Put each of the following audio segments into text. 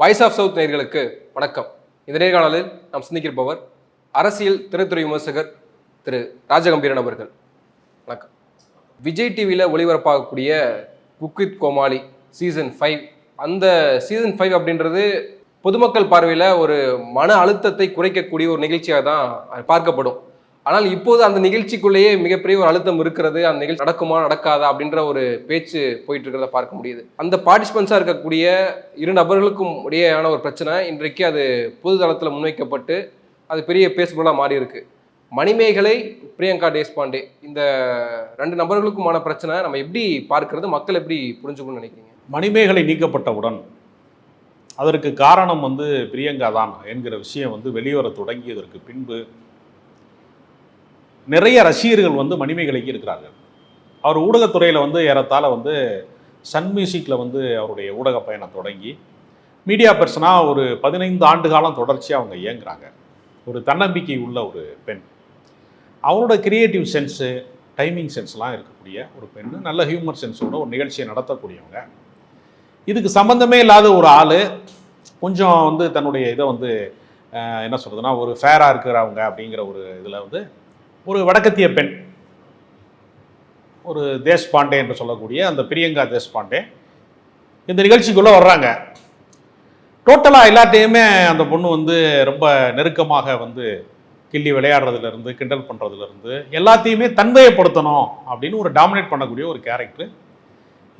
Voice of south நேர்களுக்கு வணக்கம். இந்த நேர்காணலில் நாம் சிந்திக்கிருப்பவர் அரசியல் திரைத்துறை விமர்சகர் திரு ராஜகம்பீரன் அவர்கள். வணக்கம். விஜய் டிவியில் ஒளிபரப்பாகக்கூடிய cook with Comali season five அந்த சீசன் ஃபைவ் அப்படின்றது பொதுமக்கள் பார்வையில் ஒரு மன அழுத்தத்தை குறைக்கக்கூடிய ஒரு நிகழ்ச்சியாக தான் பார்க்கப்படும். ஆனால் இப்போது அந்த நிகழ்ச்சிக்குள்ளேயே மிகப்பெரிய ஒரு அழுத்தம் இருக்கிறது. அந்த நிகழ்ச்சி நடக்குமா நடக்காதா அப்படின்ற ஒரு பேச்சு போயிட்டு இருக்கிறத பார்க்க முடியுது. அந்த பார்ட்டிசிபென்ட்ஸாக இருக்கக்கூடிய இரு நபர்களுக்கும் இடையேயான ஒரு பிரச்சனை. இன்றைக்கு அது பொது தளத்தில் முன்வைக்கப்பட்டு அது பெரிய பேசுபொருளாக மாறி இருக்கு மணிமேகலை பிரியங்கா தேஷ்பாண்டே இந்த ரெண்டு நபர்களுக்குமான பிரச்சனை நம்ம எப்படி பார்க்கறது மக்கள் எப்படி புரிஞ்சுக்கணும்னு நினைக்கிறீங்க? மணிமேகலை நீக்கப்பட்டவுடன் அதற்கு காரணம் வந்து பிரியங்கா தான் என்கிற விஷயம் வந்து வெளிவர தொடங்கியதற்கு பின்பு நிறைய ரசிகர்கள் வந்து மணிமேகலைக்கு இருக்கிறார்கள். அவர் ஊடகத்துறையில் வந்து ஏறத்தாழ வந்து சன் மியூசிக்கில் வந்து அவருடைய ஊடக பயணம் தொடங்கி மீடியா பர்சனாக ஒரு பதினைந்து ஆண்டு காலம் தொடர்ச்சியாக அவங்க இயங்குறாங்க. ஒரு தன்னம்பிக்கை உள்ள ஒரு பெண். அவரோட கிரியேட்டிவ் சென்ஸு டைமிங் சென்ஸ்லாம் இருக்கக்கூடிய ஒரு பெண். நல்ல ஹியூமர் சென்ஸோட ஒரு நிகழ்ச்சியை நடத்தக்கூடியவங்க. இதுக்கு சம்மந்தமே இல்லாத ஒரு ஆள் கொஞ்சம் வந்து தன்னுடைய இதை வந்து என்ன சொல்கிறதுனா ஒரு ஃபேராக இருக்கிறவங்க அப்படிங்கிற ஒரு இதில் வந்து ஒரு வடக்கத்திய பெண் ஒரு தேஷ்பாண்டே என்று சொல்லக்கூடிய அந்த பிரியங்கா தேஷ்பாண்டே இந்த நிகழ்ச்சிக்குள்ளே வர்றாங்க. டோட்டலாக எல்லாத்தையுமே அந்த பொண்ணு வந்து ரொம்ப நெருக்கமாக வந்து கிள்ளி விளையாடுறதுலேருந்து கிண்டல் பண்ணுறதுலேருந்து எல்லாத்தையுமே தன்மையப்படுத்தணும் அப்படின்னு ஒரு டாமினேட் பண்ணக்கூடிய ஒரு கேரக்டர்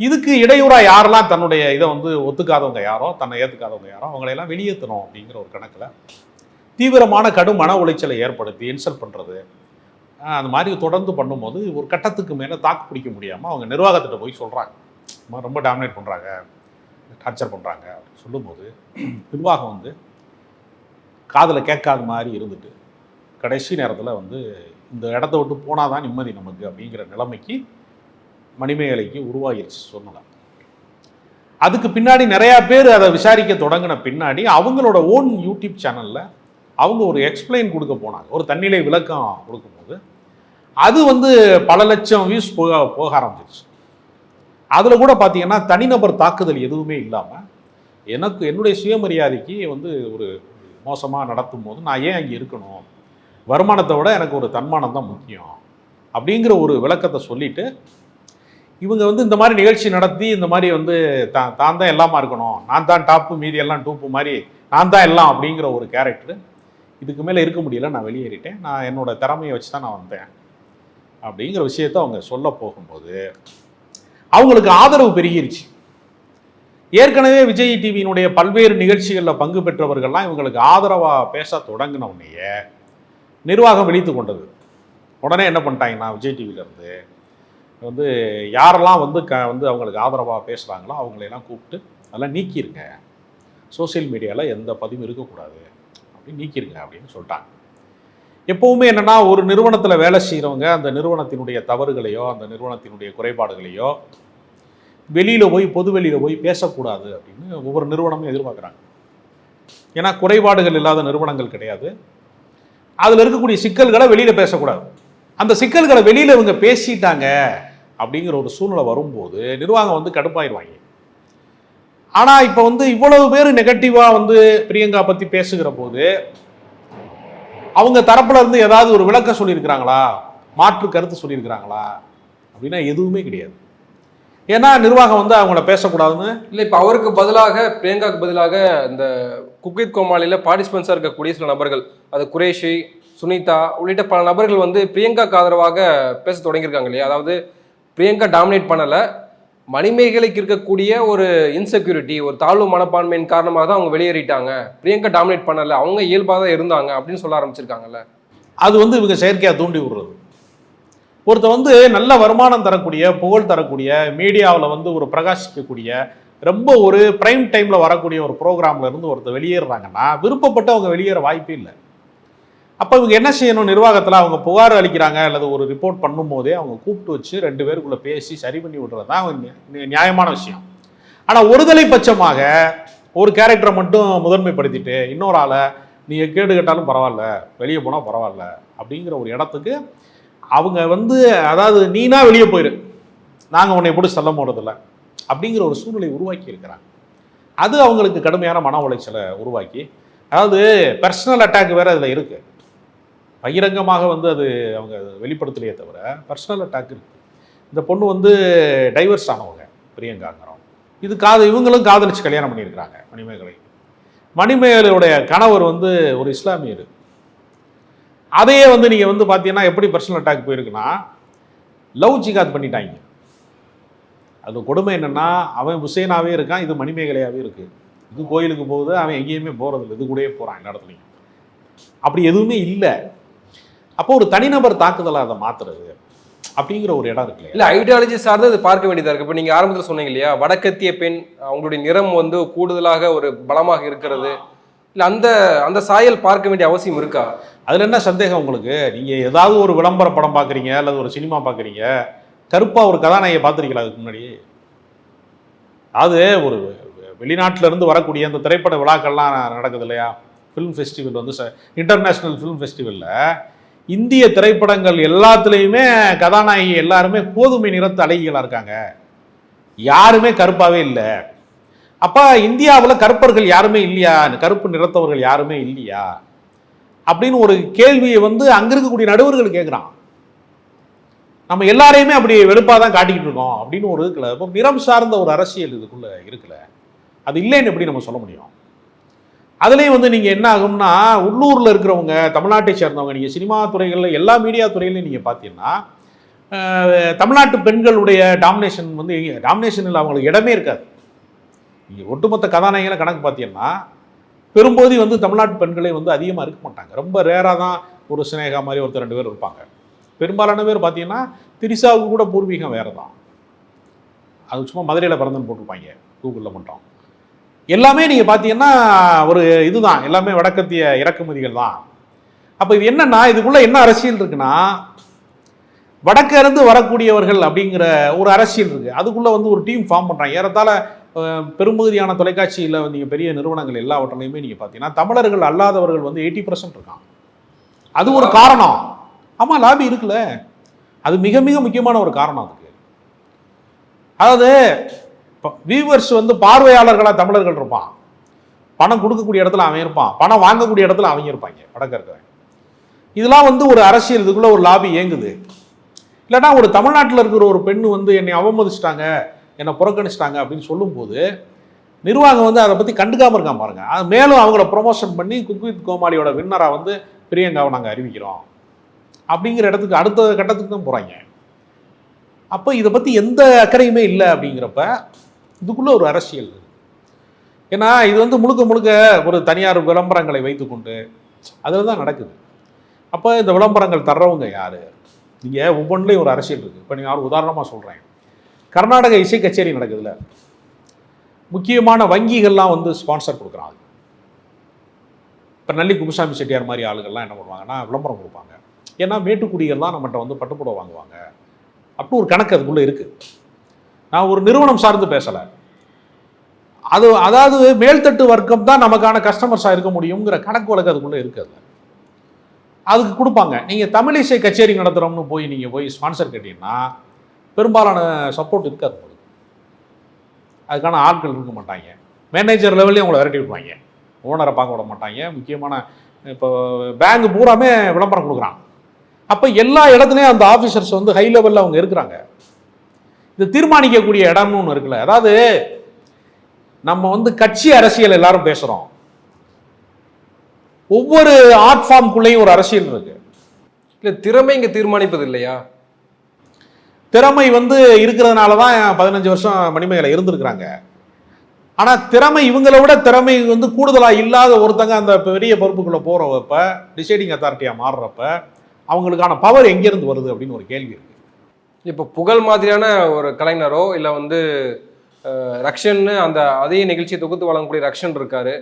இதுக்கு இடையூறாக யாரெல்லாம் தன்னுடைய இதை வந்து ஒத்துக்காதவங்க யாரோ தன்னை ஏற்றுக்காதவங்க யாரோ அவங்களையெல்லாம் வெளியேற்றணும் அப்படிங்கிற ஒரு கணக்கில் தீவிரமான கடும் மன உளைச்சலை ஏற்படுத்தி இன்சல்ட் பண்ணுறது அந்த மாதிரி தொடர்ந்து பண்ணும்போது ஒரு கட்டத்துக்கு மேலே தாக்கு பிடிக்க முடியாமல் அவங்க நிர்வாகத்திட்ட போய் சொல்கிறாங்க ரொம்ப டாமினேட் பண்ணுறாங்க டார்ச்சர் பண்ணுறாங்க அப்படின்னு சொல்லும்போது நிர்வாகம் வந்து காதில் கேட்காத மாதிரி இருந்துட்டு கடைசி நேரத்தில் வந்து இந்த இடத்த விட்டு போனால் தான் நிம்மதி நமக்கு அப்படிங்கிற நிலைமைக்கு மணிமேகலைக்கு உருவாகிருச்சு சொல்லலாம் அதுக்கு பின்னாடி நிறையா பேர் அதை விசாரிக்க தொடங்கின பின்னாடி அவங்களோட ஓன் யூடியூப் சேனலில் அவங்க ஒரு எக்ஸ்பிளைன் கொடுக்க போனாங்க. ஒரு தண்ணிலை விளக்கம் கொடுக்கும்போது அது வந்து பல லட்சம் வியூஸ் போக போக ஆரம்பிச்சிருச்சு. அதில் கூட பார்த்தீங்கன்னா தனிநபர் தாக்குதல் எதுவுமே இல்லாமல் எனக்கு என்னுடைய சுயமரியாதைக்கு வந்து ஒரு மோசமாக நடத்தும் போது நான் ஏன் அங்கே இருக்கணும்? வருமானத்தை விட எனக்கு ஒரு தன்மானம் தான் முக்கியம் அப்படிங்கிற ஒரு விளக்கத்தை சொல்லிட்டு இவங்க வந்து இந்த மாதிரி நிகழ்ச்சி நடத்தி இந்த மாதிரி வந்து தான் தான் தான் எல்லாமா இருக்கணும் நான் தான் டாப்பு மீதி எல்லாம் டூப்பு மாதிரி நான் தான் எல்லாம் அப்படிங்கிற ஒரு கேரக்டர் இதுக்கு மேலே இருக்க முடியல நான் வெளியேறிட்டேன். நான் என்னோட திறமையை வச்சு தான் நான் வந்தேன். அப்படிங்கிற விஷயத்த அவங்க சொல்ல போகும்போது அவங்களுக்கு ஆதரவு பெருகிருச்சு. ஏற்கனவே விஜய் டிவியினுடைய பல்வேறு நிகழ்ச்சிகளில் பங்கு பெற்றவர்கள்லாம் இவங்களுக்கு ஆதரவாக பேச தொடங்கின உடனேயே நிர்வாகம் விழித்து கொண்டது. உடனே என்ன பண்ணிட்டாங்கன்னா விஜய் டிவியிலேருந்து வந்து யாரெல்லாம் வந்து க வந்து அவங்களுக்கு ஆதரவாக பேசுகிறாங்களோ அவங்களையெல்லாம் கூப்பிட்டு அதெல்லாம் நீக்கிருங்க. சோஷியல் மீடியாவில் எந்த பதிவும் இருக்கக்கூடாது. அப்படின்னு நீக்கிருங்க அப்படின்னு சொல்லிட்டாங்க. எப்போவுமே என்னென்னா ஒரு நிறுவனத்தில் வேலை செய்கிறவங்க அந்த நிறுவனத்தினுடைய தவறுகளையோ அந்த நிறுவனத்தினுடைய குறைபாடுகளையோ வெளியில் போய் பொது வெளியில் போய் பேசக்கூடாது அப்படின்னு ஒவ்வொரு நிறுவனமும் எதிர்பார்க்குறாங்க. ஏன்னா குறைபாடுகள் இல்லாத நிறுவனங்கள் கிடையாது. அதில் இருக்கக்கூடிய சிக்கல்களை வெளியில் பேசக்கூடாது. அந்த சிக்கல்களை வெளியில் இவங்க பேசிட்டாங்க அப்படிங்கிற ஒரு சூழ்நிலை வரும்போது நிர்வாகம் வந்து கடுப்பாயிருவாங்க. ஆனால் இப்போ வந்து இவ்வளவு பேர் நெகட்டிவாக வந்து பிரியங்கா பற்றி பேசுகிற போது அவங்க தரப்புல இருந்து ஏதாவது ஒரு விளக்கம் சொல்லியிருக்கிறாங்களா? மாற்று கருத்து சொல்லியிருக்கிறாங்களா? அப்படின்னா எதுவுமே கிடையாது. ஏன்னா நிர்வாகம் வந்து அவங்கள பேசக்கூடாதுன்னு இல்லை இப்போ அவருக்கு பதிலாக பிரியங்காவுக்கு பதிலாக இந்த குக்வித் கோமாளியில் பார்ட்டிசிபென்ட்ஸாக இருக்கக்கூடிய சில நபர்கள் அது குரேஷி சுனிதா உள்ளிட்ட பல நபர்கள் வந்து பிரியங்காக்கு ஆதரவாக பேச தொடங்கியிருக்காங்க இல்லையா? அதாவது பிரியங்கா டாமினேட் பண்ணலை. மணிமேகலைக்கு இருக்கக்கூடிய ஒரு இன்செக்யூரிட்டி ஒரு தாழ்வு மனப்பான்மையின் காரணமாக தான் அவங்க வெளியேறிட்டாங்க. பிரியங்கா டாமினேட் பண்ணலை. அவங்க இயல்பாக தான் இருந்தாங்க அப்படின்னு சொல்ல ஆரம்பிச்சிருக்காங்கல்ல. அது வந்து இவங்க செயற்கையாக தூண்டி விடுறது. ஒருத்தர் வந்து நல்ல வருமானம் தரக்கூடிய புகழ் தரக்கூடிய மீடியாவில் வந்து ஒரு பிரகாசிக்கக்கூடிய ரொம்ப ஒரு ப்ரைம் டைமில் வரக்கூடிய ஒரு ப்ரோக்ராமில் இருந்து ஒருத்தர் வெளியேறுறாங்கன்னா விருப்பப்பட்டு அவங்க வெளியேற வாய்ப்பே இல்லை. அப்போ இவங்க என்ன செய்யணும்? நிர்வாகத்தில் அவங்க புகார் அளிக்கிறாங்க அல்லது ஒரு ரிப்போர்ட் பண்ணும்போதே அவங்க கூப்பிட்டு வச்சு ரெண்டு பேருக்குள்ளே பேசி சரி பண்ணி விடுறது தான் அவங்க நியாயமான விஷயம். ஆனால் ஒருதலை பட்சமாக ஒரு கேரக்டரை மட்டும் முதன்மைப்படுத்திட்டு இன்னொரு ஆளை நீங்கள் கேடு கேட்டாலும் பரவாயில்ல வெளியே போனால் பரவாயில்ல அப்படிங்கிற ஒரு இடத்துக்கு அவங்க வந்து அதாவது நீனா வெளியே போயிரு நாங்கள் உன்னை எப்படி சொல்ல போகிறதில்ல அப்படிங்கிற ஒரு சூழ்நிலை உருவாக்கி இருக்கிறாங்க. அது அவங்களுக்கு கடுமையான மன உளைச்சலை உருவாக்கி அதாவது பர்சனல் அட்டாக் வேறு அதில் இருக்குது பகிரங்கமாக வந்து அது அவங்க வெளிப்படுத்தலையே தவிர பர்சனல் அட்டாக் இருக்குது இந்த பொண்ணு வந்து டைவர்ஸ் ஆனவங்க பிரியங்காங்கிறோம் இது காது இவங்களும் காதலிச்சு கல்யாணம் பண்ணியிருக்கிறாங்க மணிமேகலை. மணிமேகலையுடைய கணவர் வந்து ஒரு இஸ்லாமியர் அதையே வந்து நீங்கள் வந்து பார்த்தீங்கன்னா எப்படி பர்சனல் அட்டாக் போயிருக்குன்னா லவ் ஜிகாத் பண்ணிட்டாங்க. அது கொடுமை என்னென்னா அவன் ஹுசேனாவே இருக்கான் இது மணிமேகலையாகவே இருக்குது இது கோயிலுக்கு போகுது அவன் எங்கேயுமே போகிறதில்ல இது கூடயே போகிறான் எல்லா இடத்துலையும். அப்படி எதுவுமே இல்லை. அப்போ ஒரு தனிநபர் தாக்குதலை அதை மாத்துறது அப்படிங்கிற ஒரு இடம் இருக்கு இல்லையா இல்ல ஐடியாலஜி சார்ந்து அது பார்க்க வேண்டியதா இருக்கு. இப்போ நீங்க ஆரம்பத்தில் சொன்னீங்க இல்லையா வடக்கத்திய பெண் அவங்களுடைய நிறம் வந்து கூடுதலாக ஒரு பலமாக இருக்கிறது. இல்ல அந்த அந்த சாயல் பார்க்க வேண்டிய அவசியம் இருக்கா? அதுல என்ன சந்தேகம் உங்களுக்கு? நீங்க ஏதாவது ஒரு விளம்பர படம் பார்க்குறீங்க அல்லது ஒரு சினிமா பார்க்குறீங்க கருப்பா ஒரு கதாநாயகியை பார்த்துருக்கீங்களா அதுக்கு முன்னாடி? அது ஒரு வெளிநாட்டுல இருந்து வரக்கூடிய அந்த திரைப்பட விழாக்கள்லாம் நடக்குது இல்லையா? ஃபிலிம் ஃபெஸ்டிவல் வந்து இன்டர்நேஷ்னல் ஃபிலிம் ஃபெஸ்டிவலில் இந்திய திரைப்படங்கள் எல்லாத்துலேயுமே கதாநாயகி எல்லாருமே கோதுமை நிறத்து அழகிகளாக இருக்காங்க. யாருமே கருப்பாகவே இல்லை. அப்போ இந்தியாவில் கருப்பர்கள் யாருமே இல்லையா? கருப்பு நிறத்தவர்கள் யாருமே இல்லையா? அப்படின்னு ஒரு கேள்வியை வந்து அங்கே இருக்கக்கூடிய நடுவர்கள் கேட்குறான் நம்ம எல்லாரையுமே அப்படி வெறுப்பாக தான் காட்டிக்கிட்டு இருக்கோம் அப்படின்னு ஒரு இருக்குல்ல இப்போ நிறம் சார்ந்த ஒரு அரசியல் இதுக்குள்ளே இருக்குல்ல. அது இல்லைன்னு எப்படி நம்ம சொல்ல முடியும்? அதுலேயும் வந்து நீங்கள் என்ன ஆகும்னா உள்ளூரில் இருக்கிறவங்க தமிழ்நாட்டை சேர்ந்தவங்க நீங்கள் சினிமா துறைகளில் எல்லா மீடியா துறையிலையும் நீங்கள் பார்த்தீங்கன்னா தமிழ்நாட்டு பெண்களுடைய டாமினேஷன் வந்து டாமினேஷனில் அவங்களுக்கு இடமே இருக்காது. நீங்கள் ஒட்டுமொத்த கதாநாயகனை கணக்கு பார்த்தீங்கன்னா பெரும்போதி வந்து தமிழ்நாட்டு பெண்களே வந்து அதிகமாக இருக்க மாட்டாங்க. ரொம்ப ரேராக தான் ஒரு சினேகா மாதிரி ஒருத்தர் ரெண்டு பேர் இருப்பாங்க. பெரும்பாலான பேர் பார்த்தீங்கன்னா திரிசாவுக்கு கூட பூர்வீகம் வேறு தான் அது சும்மா மதுரையில் பிறந்தன்னு போட்டிருப்பாங்க கூகுளில் மட்டும். எல்லாமே நீங்கள் பார்த்தீங்கன்னா ஒரு இதுதான். எல்லாமே வடக்கத்திய இறக்குமதிகள் தான். அப்போ இது என்னன்னா இதுக்குள்ளே என்ன அரசியல் இருக்குன்னா வடக்கருந்து வரக்கூடியவர்கள் அப்படிங்கிற ஒரு அரசியல் இருக்குது அதுக்குள்ளே வந்து ஒரு டீம் ஃபார்ம் பண்ணுறாங்க ஏறத்தாழ பெரும்பகுதியான தொலைக்காட்சியில் நீங்கள் பெரிய நிறுவனங்கள் எல்லாவற்றிலையுமே நீங்கள் பார்த்தீங்கன்னா தமிழர்கள் அல்லாதவர்கள் வந்து எயிட்டி பர்சன்ட் இருக்கான் அது ஒரு காரணம். ஆமாம் லாபி இருக்குல்ல. அது மிக மிக முக்கியமான ஒரு காரணம் அதுக்கு. அதாவது வியூவர்ஸ் வந்து பார்வையாளர்களாக தமிழர்கள் இருப்பான். பணம் கொடுக்கக்கூடிய இடத்துல அவன் இருப்பான். பணம் வாங்கக்கூடிய இடத்துல அவங்க இருப்பாங்க. வடக்க இருக்கிறவன் இதெல்லாம் வந்து ஒரு அரசியல் இதுக்குள்ளே ஒரு லாபி இயங்குது. இல்லைன்னா ஒரு தமிழ்நாட்டில் இருக்கிற ஒரு பெண் வந்து என்னை அவமதிச்சிட்டாங்க என்னை புறக்கணிச்சிட்டாங்க அப்படின்னு சொல்லும்போது நிர்வாகம் வந்து அதை பற்றி கண்டுக்காமல் இருக்கான் பாருங்கள் அது மேலும் அவங்கள ப்ரொமோஷன் பண்ணி குக் வித் கோமாளியோட வின்னராக வந்து பிரியங்காவை நாங்கள் அறிவிக்கிறோம். அப்படிங்கிற இடத்துக்கு அடுத்த கட்டத்துக்கு தான் போகிறாங்க அப்போ இதை பற்றி எந்த அக்கறையுமே இல்லை அப்படிங்கிறப்ப இதுக்குள்ளே ஒரு அரசியல். ஏன்னா இது வந்து முழுக்க முழுக்க ஒரு தனியார் விளம்பரங்களை வைத்துக்கொண்டு அதில் தான் நடக்குது. அப்போ இந்த விளம்பரங்கள் தர்றவங்க யார்? நீங்கள் ஒவ்வொன்றிலையும் ஒரு அரசியல் இருக்குது இப்போ நீங்கள் ஒரு உதாரணமாக சொல்கிறேன் கர்நாடக இசை கச்சேரி நடக்குதுல்ல முக்கியமான வங்கிகள்லாம் வந்து ஸ்பான்சர் கொடுக்குறாங்க. இப்போ நல்லி குப்புசாமி செட்டியார் மாதிரி ஆளுகள்லாம் என்ன பண்ணுவாங்கன்னா விளம்பரம் கொடுப்பாங்க. ஏன்னா மேட்டுக்குடிகள்லாம் நம்மகிட்ட வந்து பட்டுப்புடவை வாங்குவாங்க. அப்படி ஒரு கணக்கு அதுக்குள்ளே இருக்குது நான் ஒரு நிறுவனம் சார்ந்து பேசலை. அது அதாவது மேல்தட்டு வர்க்கம் தான் நமக்கான கஸ்டமர்ஸாக இருக்க முடியுங்கிற கணக்கு வழக்கு அதுக்குள்ளே இருக்குது. அதுக்கு கொடுப்பாங்க. நீங்கள் தமிழிசை கச்சேரி நடத்துகிறோம்னு போய் நீங்கள் போய் ஸ்பான்சர் கேட்டீங்கன்னா பெரும்பாலான சப்போர்ட் இருக்காது உங்களுக்கு. அதுக்கான ஆட்கள் இருக்க மாட்டாங்க. மேனேஜர் லெவல்லே உங்களை விரட்டி விடுவாங்க. ஓனரை பார்க்க விட மாட்டாங்க. முக்கியமான இப்போ பேங்க் பூராமே விளம்பரம் கொடுக்குறான். அப்போ எல்லா இடத்துலையும் அந்த ஆஃபீஸர்ஸ் வந்து ஹை லெவலில் அவங்க இருக்கிறாங்க. இது தீர்மானிக்கக்கூடிய இடம்னு ஒன்று இருக்குல்ல. அதாவது நம்ம வந்து கட்சி அரசியல் எல்லாரும் பேசுகிறோம் ஒவ்வொரு ஆர்ட் ஃபார்ம்குள்ளேயும் ஒரு அரசியல் இருக்கு. இல்ல திறமை இங்க தீர்மானிப்பது இல்லையா? திறமை வந்து இருக்கிறதுனால தான் பதினஞ்சு வருஷம் மணிமேகலை இருந்திருக்கிறாங்க. ஆனால் திறமை இவங்களை விட திறமை வந்து கூடுதலாக இல்லாத ஒருத்தங்க அந்த பெரிய பொறுப்புக்குள்ளே போகிறப்ப டிசைடிங் அத்தாரிட்டியாக மாறுறப்ப அவங்களுக்கான பவர் எங்கேருந்து வருது அப்படின்னு ஒரு கேள்வி இருக்கு. இப்போ புகழ் மாதிரியான ஒரு கலைஞரோ இல்லை வந்து ரக்ஷன்னு அந்த அதே நிகழ்ச்சியை தொகுத்து வழங்கக்கூடிய ரக்ஷன் இருக்காரு.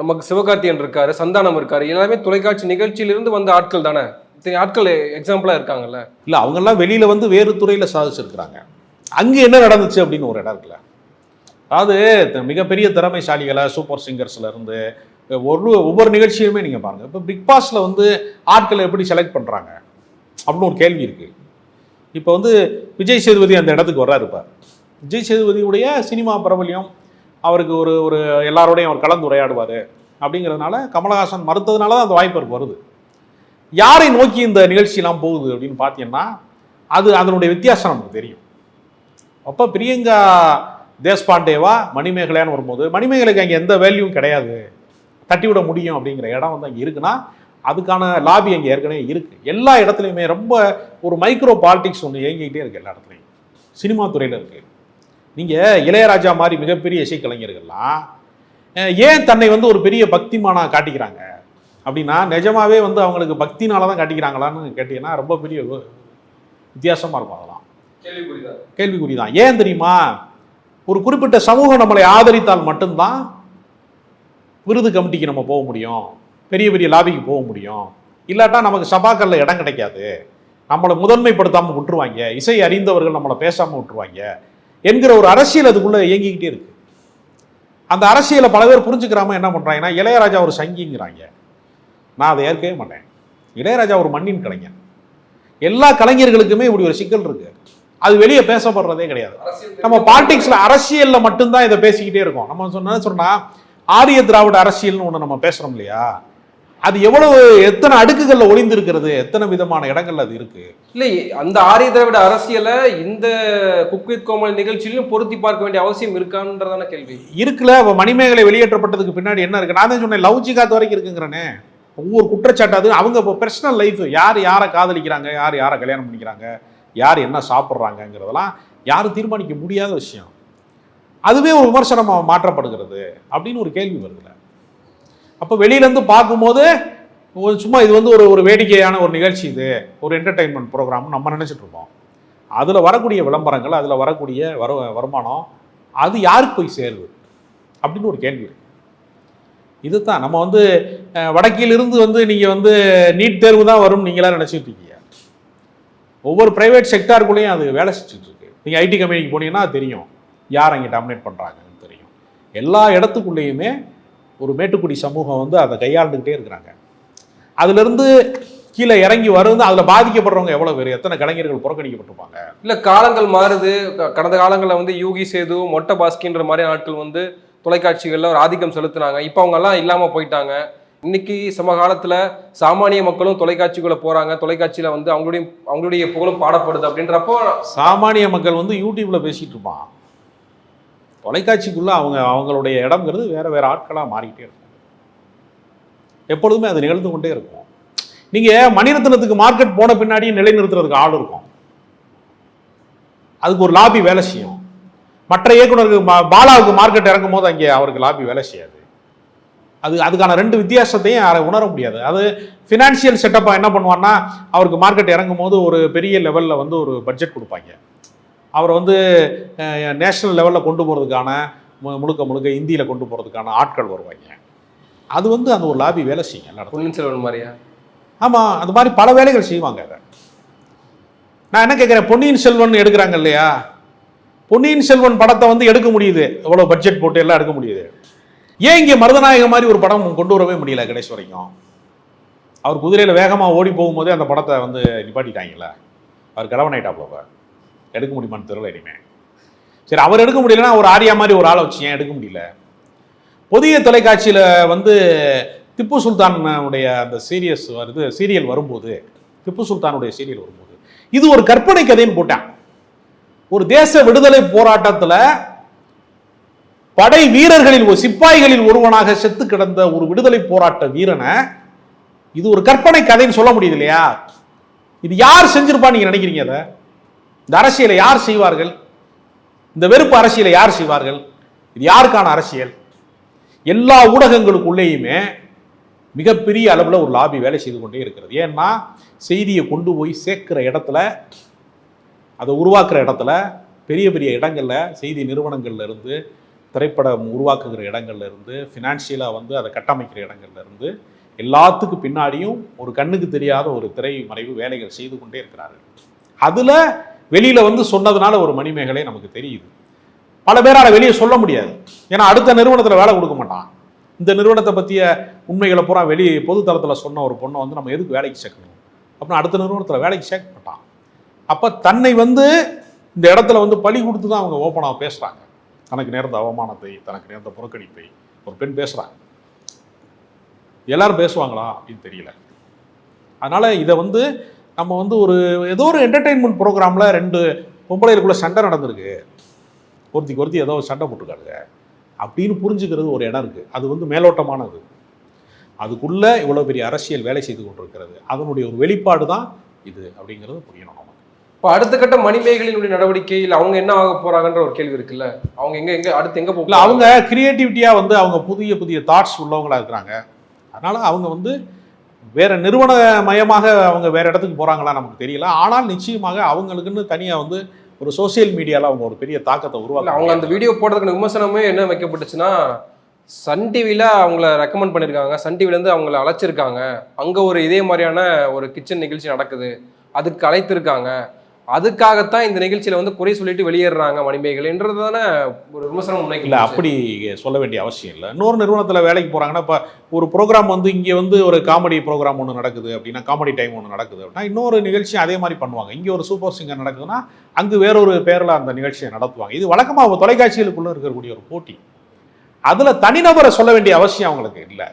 நமக்கு சிவகார்த்தியன் இருக்காரு சந்தானம் இருக்காரு. எல்லாமே தொலைக்காட்சி நிகழ்ச்சியிலிருந்து வந்த ஆட்கள் தானே? இத்தனை ஆட்கள் எக்ஸாம்பிளா இருக்காங்கல்ல? இல்லை அவங்கெல்லாம் வெளியில் வந்து வேறு துறையில் சாதிச்சிருக்கிறாங்க. அங்கே என்ன நடந்துச்சு அப்படின்னு ஒரு இடம் இருக்குல்ல? அதாவது மிகப்பெரிய திறமைசாலிகளை சூப்பர் சிங்கர்ஸ்ல இருந்து ஒரு ஒவ்வொரு நிகழ்ச்சியுமே நீங்கள் பாருங்கள் இப்போ பிக் பாஸில் வந்து ஆட்களை எப்படி செலக்ட் பண்ணுறாங்க அப்படின்னு ஒரு கேள்வி இருக்குது இப்போ வந்து விஜய் சேதுபதி அந்த இடத்துக்கு வர்றாரு இருப்பார் விஜய் சேதுபதியுடைய சினிமா பிரபல்யம் அவருக்கு ஒரு ஒரு எல்லாரோடையும் அவர் கலந்து உரையாடுவார் அப்படிங்கிறதுனால கமலஹாசன் மறுத்ததுனால தான் அந்த வாய்ப்பு அவருக்கு வருது. யாரை நோக்கி இந்த நிகழ்ச்சியெல்லாம் போகுது அப்படின்னு பார்த்தீங்கன்னா அது அதனுடைய வித்தியாசம் நமக்கு தெரியும். அப்போ பிரியங்கா தேஷ்பாண்டேவா மணிமேகலையான்னு வரும்போது மணிமேகலைக்கு அங்கே எந்த வேல்யூவும் கிடையாது. தட்டி விட முடியும் அப்படிங்கிற இடம் வந்து அங்கே இருக்குன்னா அதுக்கான லாபி அங்கே ஏற்கனவே இருக்குது எல்லா இடத்துலையுமே ரொம்ப ஒரு மைக்ரோ பாலிடிக்ஸ் ஒன்று இயங்கிக்கிட்டே இருக்குது எல்லா இடத்துலையும். சினிமா துறையில் இருக்குது நீங்கள் இளையராஜா மாதிரி மிகப்பெரிய இசைக்கலைஞர்கள்லாம் ஏன் தன்னை வந்து ஒரு பெரிய பக்திமானா காட்டிக்கிறாங்க? அப்படின்னா நிஜமாவே வந்து அவங்களுக்கு பக்தினால தான் காட்டிக்கிறாங்களான்னு கேட்டிங்கன்னா ரொம்ப பெரிய வி- வித்தியாசமா இருக்கும் அதெல்லாம். கேள்விக்குறி தான் ஏன் தெரியுமா? ஒரு குறிப்பிட்ட சமூகம் நம்மளை ஆதரித்தால் மட்டும்தான் விருது கமிட்டிக்கு நம்ம போக முடியும். பெரிய பெரிய லாபிக்கு போக முடியும். இல்லாட்டா நமக்கு சபாக்கல்ல இடம் கிடைக்காது. நம்மளை முதன்மைப்படுத்தாமல் விட்டுருவாங்க. இசை அறிந்தவர்கள் நம்மளை பேசாமல் விட்டுருவாங்க. என்கிற ஒரு அரசியல் அதுக்குள்ளே இயங்கிக்கிட்டே இருக்கு. அந்த அரசியலை பல பேர் புரிஞ்சுக்கிறாம என்ன பண்ணுறாங்கன்னா இளையராஜா ஒரு சங்கிங்கிறாங்க. நான் அதை ஏற்கவே மாட்டேன். இளையராஜா ஒரு மண்ணின் கலைஞன் எல்லா கலைஞர்களுக்குமே இப்படி ஒரு சிக்கல் இருக்கு. அது வெளியே பேசப்படுறதே கிடையாது. நம்ம பாலிடிக்ஸ்ல அரசியல்ல மட்டும்தான் இதை பேசிக்கிட்டே இருக்கோம். நம்ம சொன்ன சொன்னா ஆரிய திராவிட அரசியல்னு ஒன்று நம்ம பேசுறோம் இல்லையா? அது எவ்வளவு எத்தனை அடுக்குகள்ல ஒளிந்து இருக்கிறது எத்தனை விதமான இடங்கள்ல அது இருக்கு? இல்லை அந்த ஆரிய திராவிட அரசியலை இந்த குக் வித் கோமல் நிகழ்ச்சியிலும் பொருத்தி பார்க்க வேண்டிய அவசியம் இருக்கான்றதான கேள்வி. இருக்குல்ல இப்ப மணிமேகலை வெளியேற்றப்பட்டதுக்கு பின்னாடி என்ன இருக்கு? நான் தான் சொன்னேன் லவ் ஜிகாத் வரைக்கும் இருக்குங்கிறனே. ஒவ்வொரு குற்றச்சாட்டு அது அவங்க இப்போ பர்சனல் லைஃப் யார் யாரை காதலிக்கிறாங்க யார் யாரை கல்யாணம் பண்ணிக்கிறாங்க யார் என்ன சாப்பிட்றாங்கங்கிறதெல்லாம் யாரும் தீர்மானிக்க முடியாத விஷயம். அதுவே ஒரு விமர்சனமாக மாற்றப்படுகிறது அப்படின்னு ஒரு கேள்வி வருதுல அப்போ வெளியிலேருந்து பார்க்கும்போது ஒரு சும்மா இது வந்து ஒரு ஒரு வேடிக்கையான ஒரு நிகழ்ச்சி இது. ஒரு என்டர்டெயின்மெண்ட் ப்ரோக்ராம் நம்ம நினச்சிட்டு இருக்கோம். அதில் வரக்கூடிய விளம்பரங்கள் அதில் வரக்கூடிய வரு வருமானம் அது யாருக்கு போய் சேருது? அப்படின்னு ஒரு கேள்வி இருக்கு. இதுதான். நம்ம வந்து வடக்கிலிருந்து வந்து நீங்கள் வந்து நீட் தேர்வு தான் வரும் நீங்களாம் நினச்சிட்டு இருக்கீங்க. ஒவ்வொரு ப்ரைவேட் செக்டாருக்குள்ளேயும் அது வேலை செஞ்சுட்டு இருக்கு. நீங்கள் ஐடி கம்பெனிக்கு போனீங்கன்னா அது தெரியும். யார் அங்கே டாமினேட் பண்ணுறாங்கன்னு தெரியும். எல்லா இடத்துக்குள்ளேயுமே ஒரு மேட்டுக்குடி சமூகம் வந்து அதை கையாண்டுக்கிட்டே இருக்கிறாங்க. அதிலிருந்து கீழே இறங்கி வருது அதில் பாதிக்கப்படுறவங்க எவ்வளோ பேர்? எத்தனை கலைஞர்கள் புறக்கணிக்கப்பட்டிருப்பாங்க? இல்ல காலங்கள் மாறுது. கடந்த காலங்களில் வந்து யூகி சேது மொட்டை பாஸ்கின்ற மாதிரி ஆட்கள் வந்து தொலைக்காட்சிகள்ல ஒரு ஆதிக்கம் செலுத்துனாங்க. இப்போ அவங்க எல்லாம் இல்லாம போயிட்டாங்க. இன்னைக்கு சமகாலத்துல சாமானிய மக்களும் தொலைக்காட்சிக்குள்ள போறாங்க. தொலைக்காட்சியில வந்து அவங்களுடைய அவங்களுடைய புகழும் பாடப்படுது அப்படின்றப்போ சாமானிய மக்கள் வந்து யூடியூப்ல பேசிட்டு இருப்பான். தொலைக்காட்சிக்குள்ளே அவங்க அவங்களுடைய இடம்ங்கிறது வேறு வேறு ஆட்களாக மாறிக்கிட்டே இருக்கும். எப்பொழுதுமே அது நிகழ்ந்து கொண்டே இருக்கும். நீங்கள் மணிரத்னத்துக்கு மார்க்கெட் போன பின்னாடியும் நிலைநிறுத்துறதுக்கு ஆள் இருக்கும். அதுக்கு ஒரு லாபி வேலை செய்யும். மற்ற இயக்குனருக்கு பாலாவுக்கு மார்க்கெட் இறங்கும் போது அங்கே அவருக்கு லாபி வேலை செய்யாது. அது அதுக்கான ரெண்டு வித்தியாசத்தையும் யாரை உணர முடியாது. அது ஃபினான்ஷியல் செட்டப்பாக என்ன பண்ணுவான்னா அவருக்கு மார்க்கெட் இறங்கும் போது ஒரு பெரிய லெவலில் வந்து ஒரு பட்ஜெட் கொடுப்பாங்க. அவர் வந்து நேஷனல் லெவலில் கொண்டு போகிறதுக்கான முழுக்க முழுக்க இந்தியில் கொண்டு போகிறதுக்கான ஆட்கள் வருவாங்க. அது வந்து அந்த ஒரு லாபி வேலை செய்யும் எல்லா. பொன்னியின் செல்வன் மாதிரியா? ஆமாம் அது மாதிரி பல வேலைகள் செய்வாங்க அதை. நான் என்ன கேட்குறேன் பொன்னியின் செல்வன் எடுக்கிறாங்க இல்லையா? பொன்னியின் செல்வன் படத்தை வந்து எடுக்க முடியுது. எவ்வளோ பட்ஜெட் போட்டு எல்லாம் எடுக்க முடியுது. ஏன் இங்கே மருதநாயகம் மாதிரி ஒரு படம் கொண்டு வரவே முடியல கடைசி வரைக்கும்? அவர் குதிரையில் வேகமாக ஓடி போகும்போதே அந்த படத்தை வந்து நிப்பாட்டிட்டாங்களே அவர் கிழவனாயிட்டாப்ல எடுக்க முடியுமான்னு தெரியல இனிமே. சரி அவர் எடுக்க முடியலன்னா ஒரு ஆரியா மாதிரி ஒரு ஆளை வச்சு ஏன் எடுக்க முடியல? புதிய தொலைக்காட்சியில் வந்து திப்பு சுல்தானுடைய அந்த சீரியஸ் வருது சீரியல் வரும்போது திப்பு சுல்தானுடைய சீரியல் வரும்போது இது ஒரு கற்பனை கதைன்னு போட்டான். ஒரு தேச விடுதலை போராட்டத்தில் படை வீரர்களில் ஒரு சிப்பாய்களில் ஒருவனாக செத்து கிடந்த ஒரு விடுதலை போராட்ட வீரனை இது ஒரு கற்பனை கதைன்னு சொல்ல முடியுது இல்லையா? இது யார் செஞ்சிருப்பா நீங்க நினைக்கிறீங்க அதை? இந்த அரசியலை யார் செய்வார்கள்? இந்த வெறுப்பு அரசியலை யார் செய்வார்கள்? இது யாருக்கான அரசியல்? எல்லா ஊடகங்களுக்குள்ளேயுமே மிகப்பெரிய அளவில் ஒரு லாபி வேலை செய்து கொண்டே இருக்கிறது. ஏன்னா செய்தியை கொண்டு போய் சேர்க்கிற இடத்துல அதை உருவாக்குற இடத்துல பெரிய பெரிய இடங்களில் செய்தி நிறுவனங்கள்ல இருந்து திரைப்படம் உருவாக்குகிற இடங்கள்ல இருந்து ஃபினான்ஷியலாக வந்து அதை கட்டமைக்கிற இடங்கள்ல இருந்து எல்லாத்துக்கும் பின்னாடியும் ஒரு கண்ணுக்கு தெரியாத ஒரு திரை மறைவு வேலைகள் செய்து கொண்டே இருக்கிறார்கள். அதில் வெளியில் வந்து சொன்னதுனால ஒரு மணிமேகலை நமக்கு தெரியுது. பல பேரால் வெளியே சொல்ல முடியாது. ஏன்னா அடுத்த நிறுவனத்தில் வேலை கொடுக்க மாட்டான். இந்த நிறுவனத்தை பற்றிய உண்மைகளை பூரா வெளியே பொது தளத்தில் சொன்ன ஒரு பொண்ணை வந்து நம்ம எதுக்கு வேலைக்கு சேர்க்கணும்? அப்படின்னா அடுத்த நிறுவனத்தில் வேலைக்கு சேர்க்க மாட்டான். அப்போ தன்னை வந்து இந்த இடத்துல வந்து பழி கொடுத்து தான் அவங்க ஓப்பனாக பேசுகிறாங்க தனக்கு நேர்ந்த அவமானத்தை தனக்கு நேர்ந்த புறக்கணிப்பை ஒரு பெண் பேசுகிறாங்க எல்லாரும் பேசுவாங்களா? அப்படின்னு தெரியல. அதனால் இதை வந்து நம்ம வந்து ஒரு ஏதோ ஒரு என்டர்டெயின்மெண்ட் ப்ரோக்ராமில் ரெண்டு பொம்பளைகளுக்குள்ள சண்டை நடந்திருக்கு. ஒருத்திக்கு ஒருத்தி ஏதோ சண்டை போட்டிருக்காங்க. அப்படின்னு புரிஞ்சுக்கிறது ஒரு இடம் இருக்குது அது வந்து மேலோட்டமானது. அதுக்குள்ளே இவ்வளோ பெரிய அரசியல் வேலை செய்து கொண்டிருக்கிறது. அதனுடைய ஒரு வெளிப்பாடு தான் இது அப்படிங்கிறது புரியணும் நமக்கு. இப்போ அடுத்த கட்ட மணிமேகலினுடைய நடவடிக்கையில் அவங்க என்ன ஆக போறாங்கன்ற ஒரு கேள்வி இருக்குல்ல? அவங்க எங்க எங்க அடுத்து எங்க போகல அவங்க கிரியேட்டிவிட்டியாக வந்து அவங்க புதிய புதிய தாட்ஸ் உள்ளவங்களா இருக்கிறாங்க. அதனால் அவங்க வந்து வேற நிறுவன மயமாக அவங்க வேற இடத்துக்கு போகிறாங்களா நமக்கு தெரியல. ஆனால் நிச்சயமாக அவங்களுக்குன்னு தனியாக வந்து ஒரு சோஷியல் மீடியாவில் அவங்க ஒரு பெரிய தாக்கத்தை உருவாக்க அவங்க அந்த வீடியோ போடுறதுக்கு விமர்சனமே என்ன வைக்கப்பட்டுச்சுன்னா சன் டிவில அவங்கள ரெக்கமெண்ட் பண்ணிருக்காங்க. சன் டிவில இருந்து அவங்கள அழைச்சிருக்காங்க. அங்க ஒரு இதே மாதிரியான ஒரு கிச்சன் நிகழ்ச்சி நடக்குது. அதுக்கு அழைத்திருக்காங்க. அதுக்காகத்தான் இந்த நிகழ்ச்சியில வந்து குறை சொல்லிட்டு வெளியேறாங்க மணிமேகலைன்றது தானே ஒரு விமர்சனம் இல்லை முன்வைக்கல அப்படி சொல்ல வேண்டிய அவசியம் இல்லை. இன்னொரு நிறுவனத்தில் வேலைக்கு போகிறாங்கன்னா இப்போ ஒரு ப்ரோக்ராம் வந்து இங்கே வந்து ஒரு காமெடி ப்ரோக்ராம் ஒன்று நடக்குது அப்படின்னா காமெடி டைம் ஒன்று நடக்குது அப்படின்னா இன்னொரு நிகழ்ச்சி அதே மாதிரி பண்ணுவாங்க. இங்கே ஒரு சூப்பர் சிங்கர் நடக்குதுன்னா அங்கு வேறொரு பேரில் அந்த நிகழ்ச்சியை நடத்துவாங்க. இது வழக்கமாக தொலைக்காட்சிகளுக்குள்ளே இருக்கக்கூடிய ஒரு போட்டி. அதில் தனிநபரை சொல்ல வேண்டிய அவசியம் அவங்களுக்கு இல்லை.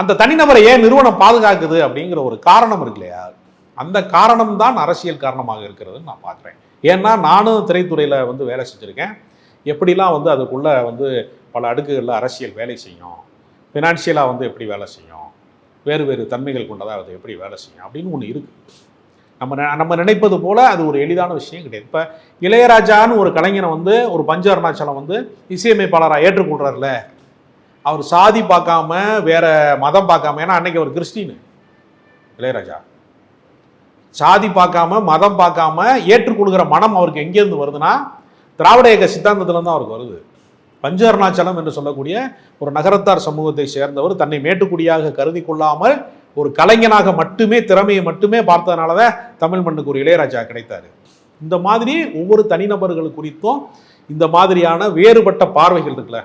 அந்த தனிநபரை ஏன் நிறுவனம் பாதுகாக்குது அப்படிங்கிற ஒரு காரணம் இருக்கு இல்லையா? அந்த காரணம் தான் அரசியல் காரணமாக இருக்கிறதுன்னு நான் பார்க்குறேன். ஏன்னா நானும் திரைத்துறையில் வந்து வேலை செஞ்சுருக்கேன். எப்படிலாம் வந்து அதுக்குள்ளே வந்து பல அடுக்குகளில் அரசியல் வேலை செய்யும்? ஃபினான்ஷியலாக வந்து எப்படி வேலை செய்யும்? வேறு வேறு தன்மைகள் கொண்டதாக அது எப்படி வேலை செய்யும்? அப்படின்னு ஒன்று இருக்குது நம்ம நம்ம நினைப்பது போல் அது ஒரு எளிதான விஷயம் கிடையாது. இப்போ இளையராஜான்னு ஒரு கலைஞனை வந்து ஒரு பஞ்ச அருணாச்சலம் வந்து இசையமைப்பாளராக ஏற்றுக்கொள்றாருல. அவர் சாதி பார்க்காம வேற மதம் பார்க்காம ஏன்னா அன்னைக்கு அவர் கிறிஸ்டின் இளையராஜா. சாதி பார்க்காம மதம் பார்க்காம ஏற்றுக்கொள்கிற மனம் அவருக்கு எங்கேருந்து வருதுன்னா திராவிட இயக்க சித்தாந்தத்துல தான் அவருக்கு வருது. பஞ்ச அருணாச்சலம் என்று சொல்லக்கூடிய ஒரு நகரத்தார் சமூகத்தை சேர்ந்தவர் தன்னை மேட்டுக்குடியாக கருதி கொள்ளாமல் ஒரு கலைஞனாக மட்டுமே திறமையை மட்டுமே பார்த்ததுனால தான் தமிழ் மண்ணுக்கு ஒரு இளையராஜா கிடைத்தார். இந்த மாதிரி ஒவ்வொரு தனிநபர்கள் குறித்தும் இந்த மாதிரியான வேறுபட்ட பார்வைகள் இருக்குல்ல.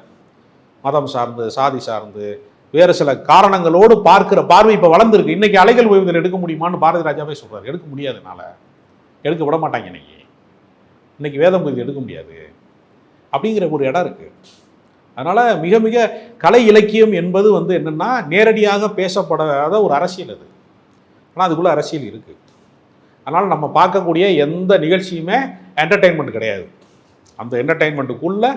மதம் சார்ந்து சாதி சார்ந்து வேறு சில காரணங்களோடு பார்க்கிற பார்வை இப்போ வளர்ந்துருக்கு. இன்றைக்கி அலைகள் ஓய்வுதல் எடுக்க முடியுமான்னு பாரதி ராஜாவே சொல்கிறார் எடுக்க முடியாதுனால எடுக்க விட மாட்டாங்க இன்னைக்கு இன்றைக்கி வேதம் பகுதி எடுக்க முடியாது. அப்படிங்கிற ஒரு இடம் இருக்குது அதனால் மிக மிக கலை இலக்கியம் என்பது வந்து என்னென்னா நேரடியாக பேசப்படாத ஒரு அரசியல் அது. ஆனால் அதுக்குள்ளே அரசியல் இருக்குது அதனால் நம்ம பார்க்கக்கூடிய எந்த நிகழ்ச்சியுமே என்டர்டெயின்மெண்ட் கிடையாது. அந்த என்டர்டெயின்மெண்ட்டுக்குள்ளே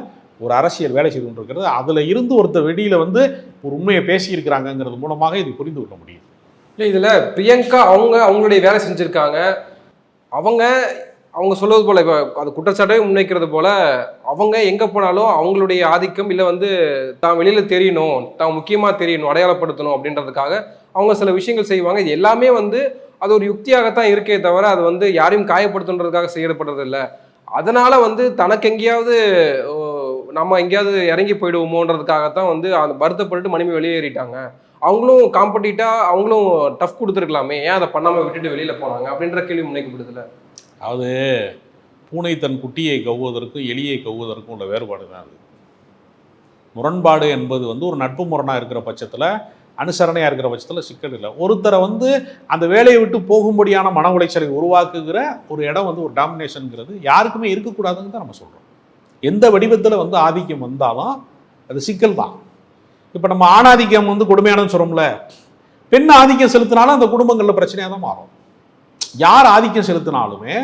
ஒரு அரசியல் வேலை செய்து கொண்டிருக்கிறது. அதில் இருந்து ஒருத்தர் வெளியில் வந்து ஒரு உண்மையை பேசியிருக்கிறாங்கங்கிறது மூலமாக இது புரிந்து கொள்ள முடியும். இல்லை இதில் பிரியங்கா அவங்க அவங்களுடைய வேலை செஞ்சுருக்காங்க. அவங்க அவங்க சொல்வது போல் இப்போ அது குற்றச்சாட்டை முன்வைக்கிறது போல் அவங்க எங்கே போனாலும் அவங்களுடைய ஆதிக்கம் இல்லை வந்து தான் வெளியில் தெரியணும் தான் முக்கியமாக தெரியணும் அடையாளப்படுத்தணும் அப்படின்றதுக்காக அவங்க சில விஷயங்கள் செய்வாங்க. இது எல்லாமே வந்து அது ஒரு யுக்தியாகத்தான் இருக்கே தவிர அது வந்து யாரையும் காயப்படுத்துன்றதுக்காக செய்யப்படுறது இல்லை. அதனால் வந்து தனக்கு எங்கேயாவது நம்ம எங்கேயாவது இறங்கி போயிடுவோமோன்றதுக்காகத்தான் வந்து அந்த வருத்தப்பட்டு மனைவி வெளியேறிட்டாங்க. அவங்களும் காம்படிட்டா அவங்களும் டஃப் கொடுத்துருக்கலாமே. ஏன் அதை பண்ணாமல் விட்டுட்டு வெளியில் போனாங்க? அப்படின்ற கேள்வி முன்வைக்கப்படுதுல அது பூனை தன் குட்டியை கவ்வுவதற்கும் எலியை கவ்வுவதற்கும் உள்ள வேறுபாடு தான் அது. முரண்பாடு என்பது வந்து ஒரு நட்பு முரணாக இருக்கிற பட்சத்தில் அனுசரணையாக இருக்கிற பட்சத்தில் சிக்கல் இல்லை. ஒருத்தரை வந்து அந்த வேலையை விட்டு போகும்படியான மன உளைச்சலை உருவாக்குகிற ஒரு இடம் வந்து ஒரு டாமினேஷனுங்கிறது யாருக்குமே இருக்கக்கூடாதுன்னு தான் நம்ம சொல்கிறோம் எந்த வடிவத்தில் வந்து ஆதிக்கம் வந்தாலும் அது சிக்கல் தான். இப்போ நம்ம ஆணாதிக்கம் வந்து கொடுமையானதுன்னு சொல்கிறோம்ல பெண் ஆதிக்கம் செலுத்தினாலும் அந்த குடும்பங்களில் பிரச்சனையாக தான் மாறும். யார் ஆதிக்கம் செலுத்தினாலுமே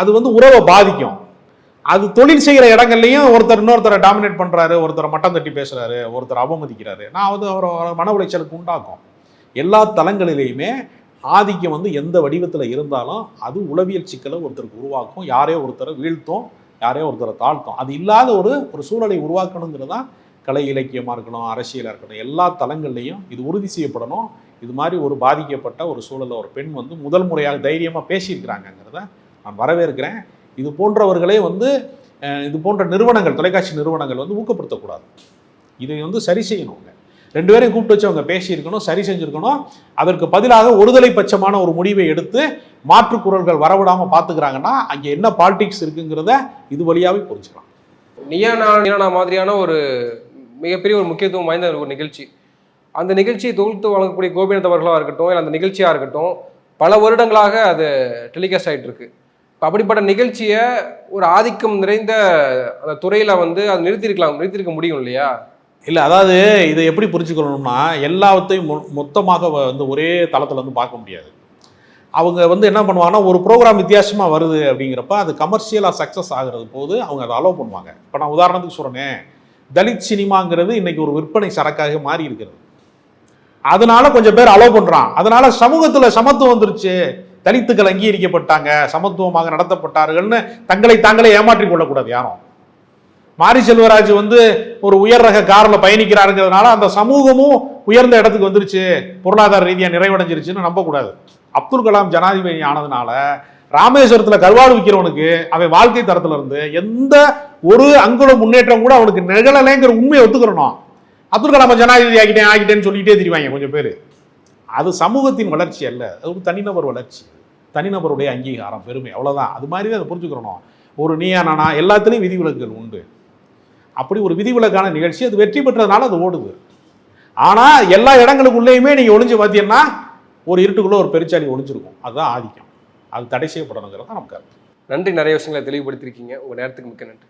அது வந்து உறவை பாதிக்கும். அது தொழில் செய்கிற இடங்கள்லையும் ஒருத்தர் இன்னொருத்தரை டாமினேட் பண்ணுறாரு ஒருத்தரை மட்டம் தட்டி பேசுகிறாரு ஒருத்தர் அவமதிக்கிறாரு. நான் வந்து அவரை மன உளைச்சலுக்கு உண்டாக்கும். எல்லா தளங்களிலையுமே ஆதிக்கம் வந்து எந்த வடிவத்தில் இருந்தாலும் அது உளவியல் சிக்கலை ஒருத்தருக்கு உருவாக்கும். யாரையோ ஒருத்தரை வீழ்த்தும். யாரையோ ஒருத்தரை தாழ்த்தும். அது இல்லாத ஒரு ஒரு சூழலை உருவாக்கணுங்கிறது தான் கலை இலக்கியமாக இருக்கணும் அரசியலாக இருக்கணும். எல்லா தளங்கள்லையும் இது உறுதி செய்யப்படணும். இது மாதிரி ஒரு பாதிக்கப்பட்ட ஒரு சூழலை ஒரு பெண் வந்து முதல் முறையாக தைரியமாக பேசியிருக்கிறாங்கங்கிறத நான் வரவேற்கிறேன். இது போன்றவர்களே வந்து இது போன்ற நிறுவனங்கள் தொலைக்காட்சி நிறுவனங்கள் வந்து ஊக்கப்படுத்தக்கூடாது. இதை வந்து சரி செய்யணுங்க ரெண்டு பேரையும் கூப்பிட்டு வச்சு அவங்க பேசியிருக்கணும் சரி செஞ்சுருக்கணும். அதற்கு பதிலாக ஒருதலை பட்சமான ஒரு முடிவை எடுத்து மாற்று குரல்கள் வரவிடாமல் பார்த்துக்கிறாங்கன்னா அங்கே என்ன பாலிடிக்ஸ் இருக்குங்கிறத இது வழியாகவே புரிஞ்சுக்கலாம். நியானா நியானா மாதிரியான ஒரு மிகப்பெரிய ஒரு முக்கியத்துவம் வாய்ந்த ஒரு நிகழ்ச்சி. அந்த நிகழ்ச்சியை தொகுத்து வழங்கக்கூடிய கோபிநாத் அவர்களாக இருக்கட்டும் இல்லை அந்த நிகழ்ச்சியாக இருக்கட்டும் பல வருடங்களாக அது டெலிகாஸ்ட் ஆகிட்டு இருக்கு இப்ப அப்படிப்பட்ட நிகழ்ச்சியை ஒரு ஆதிக்கம் நிறைந்த அந்த துறையில வந்து அது நிறுத்திருக்கலாம் நிறுத்திருக்க முடியும் இல்லையா? இல்லை அதாவது இதை எப்படி புரிஞ்சுக்கணும்னா எல்லாத்தையும் மொத்தமாக வந்து ஒரே தளத்தில் வந்து பார்க்க முடியாது. அவங்க வந்து என்ன பண்ணுவாங்கன்னா ஒரு ப்ரோக்ராம் வித்தியாசமாக வருது அப்படிங்கிறப்ப அது கமர்ஷியலாக சக்ஸஸ் ஆகிறது போது அவங்க அதை அலோவ் பண்ணுவாங்க. இப்போ நான் உதாரணத்துக்கு சொல்கிறேன் தலித் சினிமாங்கிறது இன்னைக்கு ஒரு விற்பனை சரக்காக மாறி இருக்கிறது அதனால கொஞ்சம் பேர் அலோவ் பண்ணுறான் அதனால சமூகத்தில் சமத்துவம் வந்துருச்சு. தலித்துக்கள் அங்கீகரிக்கப்பட்டாங்க சமத்துவமாக நடத்தப்பட்டார்கள்னு தங்களை தாங்களே ஏமாற்றிக் கொள்ளக்கூடாது யாரும். மாரி செல்வராஜ் வந்து ஒரு உயர் ரக காரில் பயணிக்கிறாருங்கிறதுனால அந்த சமூகமும் உயர்ந்த இடத்துக்கு வந்துருச்சு. பொருளாதார ரீதியாக நிறைவடைஞ்சிருச்சுன்னு நம்பக்கூடாது. அப்துல் கலாம் ஜனாதிபதி ஆனதுனால ராமேஸ்வரத்தில் கருவாடு விற்கிறவனுக்கு அவன் வாழ்க்கை தரத்துல இருந்து எந்த ஒரு அங்குல முன்னேற்றம் கூட அவனுக்கு நிகழலைங்கிற உண்மையை ஒத்துக்கிறணும். அப்துல் கலாம் ஜனாதிபதி ஆகிட்டேன் ஆகிட்டேன்னு சொல்லிட்டே தெரிவாங்க கொஞ்சம் பேர். அது சமூகத்தின் வளர்ச்சி அல்ல. அது ஒரு தனிநபர் வளர்ச்சி. தனிநபருடைய அங்கீகாரம் பெருமை அவ்வளோதான் அது மாதிரி தான் அதை புரிஞ்சுக்கிறணும். ஒரு நீயா நானா எல்லாத்துலேயும் விதிவிலக்குகள் உண்டு. அப்படி ஒரு விதிவிலக்கான நிகழ்ச்சி அது வெற்றி பெற்றதுனால அது ஓடுது. ஆனால் எல்லா இடங்களுக்குள்ளேயுமே நீங்கள் ஒளிஞ்சு பார்த்தீங்கன்னா ஒரு இருட்டுக்குள்ளே ஒரு பெருச்சாளி ஒழிஞ்சிருக்கும் அதுதான் ஆதிக்கம். அது தடை செய்யப்படணுங்கிறது தான் நமக்கு நன்றி. நிறைய விஷயங்களை தெளிவுபடுத்தியிருக்கீங்க. உங்கள் நேரத்துக்கு மிக்க நன்றி.